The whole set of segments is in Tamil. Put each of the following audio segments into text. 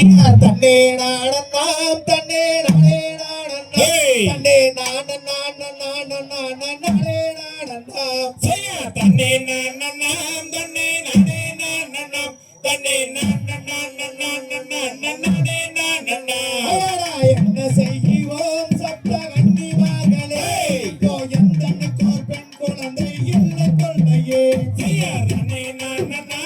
ஐயா தன்னே நாடன்னா தன்னே நாடே நாடன்னா தன்னே நாடன்னா நாடன்னா நாடே நாடன்னா ஐயா தன்னே நாடன்னா தன்னே நாடே நாடன்னா தன்னே நாடன்னா நாடன்னா நாடே நாடன்னா ஐயா என்ன செய்வோம் சப்த வண்டி மகளே யோ எந்த கோர் பெண் குழந்தை என்ன கொள்ளையே ஐயா தன்னே நாடன்னா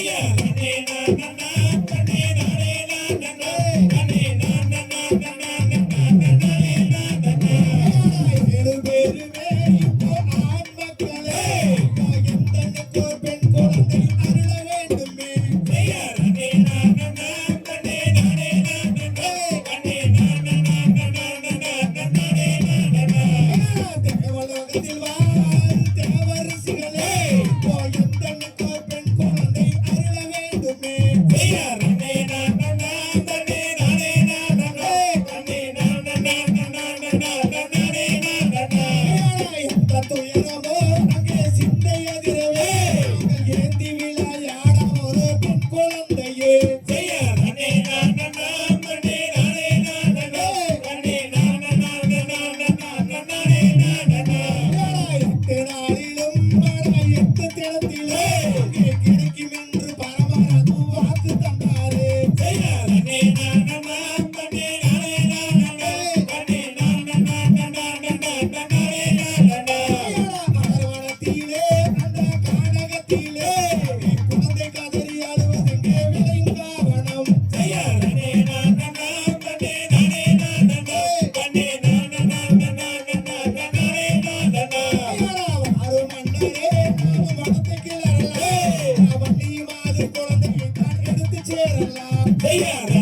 Yeah. Yeah. Amen.